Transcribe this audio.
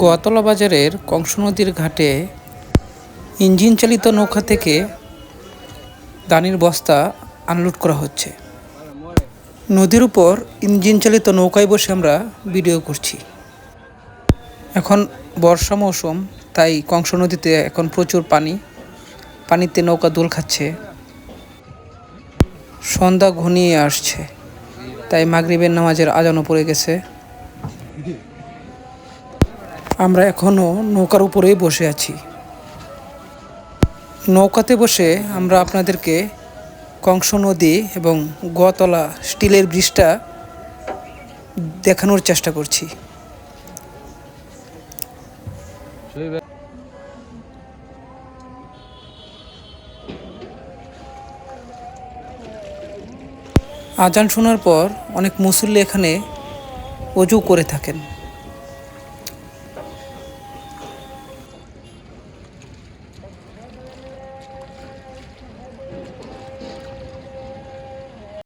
গোয়াতলা বাজারের কংস নদীর ঘাটে ইঞ্জিন চালিত নৌকা থেকে দানির বস্তা আনলোড করা হচ্ছে। নদীর উপর ইঞ্জিন চালিত নৌকায় বসে আমরা ভিডিও করছি। এখন বর্ষা মৌসুম, তাই কংস নদীতে এখন প্রচুর পানি। পানিতে নৌকা দোল খাচ্ছে। সন্ধ্যা ঘনিয়ে আসছে। তাই মাগরিবের নামাজের আজানও পড়ে গেছে। আমরা এখনও নৌকার উপরেই বসে আছি। নৌকাতে বসে আমরা আপনাদেরকে কংস নদী এবং গোয়াতলা স্টিলের ব্রিজটা দেখানোর চেষ্টা করছি। আজান শোনার পর অনেক মুসল্লি এখানে অজু করে থাকেন।